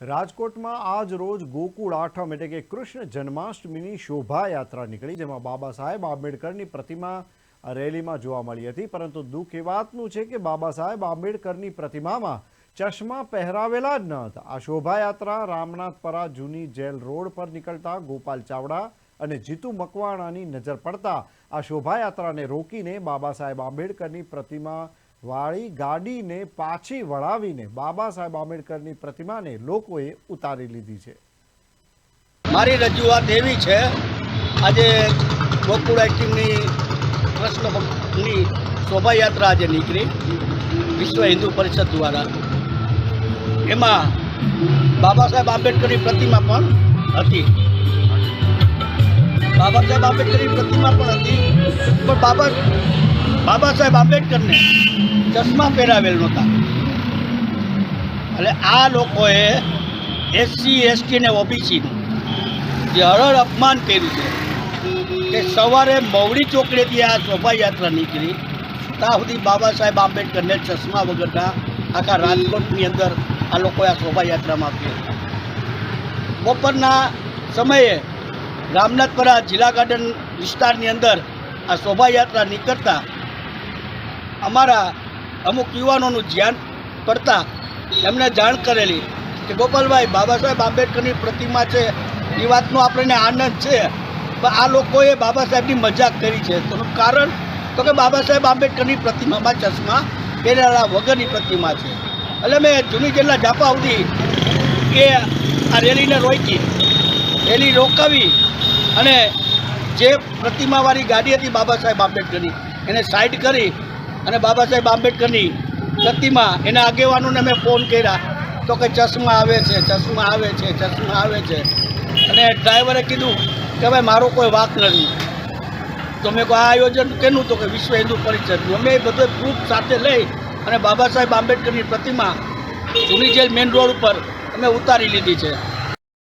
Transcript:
રાજકોટમાં આજ રોજ ગોકુળ આઠમ એટલે કે કૃષ્ણ જન્માષ્ટમીની શોભાયાત્રા નીકળી, જેમાં બાબા સાહેબ આંબેડકરની પ્રતિમા રેલીમાં જોવા મળી હતી. પરંતુ દુઃખ એ વાતનું છે કે બાબા સાહેબ આંબેડકરની પ્રતિમામાં ચશ્મા પહેરાવેલા જ ન હતા. આ શોભાયાત્રા રામનાથપરા જૂની જેલ રોડ પર નીકળતા ગોપાલ ચાવડા અને જીતુ મકવાણાની નજર પડતા આ શોભાયાત્રાને રોકીને બાબા સાહેબ આંબેડકરની પ્રતિમા વાળી ગાડીને પાછી વળાવીને બાબા સાહેબ આંબેડકરની પ્રતિમાને લોકોએ ઉતારી લીધી છે. મારી રજૂઆત એવી છે, આજે ગોકુળ આઈટીમની કૃષ્ણ ભક્તની શોભાયાત્રા આજે નીકળી, વિશ્વ હિન્દુ પરિષદ દ્વારા. એમાં બાબા સાહેબ આંબેડકરની પ્રતિમા પણ હતી. બાબા સાહેબ આંબેડકરની પ્રતિમા પણ હતી, પણ બાબા બાબા સાહેબ આંબેડકરને ચશ્મા પહેરાવેલ નહોતા. એટલે આ લોકોએ એસસી એસટી ને ઓબીસીનું જે હરળ અપમાન કર્યું છે, કે સવારે મવડી ચોકડીથી આ શોભાયાત્રા નીકળી, ત્યાં સુધી બાબા સાહેબ આંબેડકરને ચશ્મા વગરના આખા રાજકોટની અંદર આ લોકોએ આ શોભાયાત્રામાં ફેરવ્યા બપોરના સમયે રામનાથપરા જિલ્લા ગાર્ડન વિસ્તારની અંદર આ શોભાયાત્રા નીકળતા અમારા અમુક યુવાનોનું ધ્યાન પડતા એમને જાણ કરેલી કે ગોપાલભાઈ, બાબા સાહેબ આંબેડકરની પ્રતિમા છે, એ વાતનો આપણને આનંદ છે. પણ આ લોકોએ બાબા સાહેબની મજાક કરી છે. તેનું કારણ તો કે બાબા સાહેબ આંબેડકરની પ્રતિમામાં ચશ્મા પહેરેલા વગરની પ્રતિમા છે. એટલે મેં જૂની જેલના ઝાપા સુધી કે આ રેલીને રોકી, રેલી રોકાવી અને જે પ્રતિમાવાળી ગાડી હતી બાબા સાહેબ આંબેડકરની, એને સાઈડ કરી અને બાબા સાહેબ આંબેડકરની પ્રતિમા, એના આગેવાનોને મેં ફોન કર્યા તો કે ચશ્મા આવે છે, ચશ્મા આવે છે, ચશ્મા આવે છે. અને ડ્રાઈવરે કીધું કે ભાઈ, મારો કોઈ વાક નથી. તો મેં કહું આ આયોજન કેનું? તો કે, વિશ્વ હિન્દુ પરિષદનું અમે એ બધો પ્રૂફ સાથે લઈ અને બાબા સાહેબ આંબેડકરની પ્રતિમા જૂની જેલ મેઇન રોડ ઉપર અમે ઉતારી લીધી છે.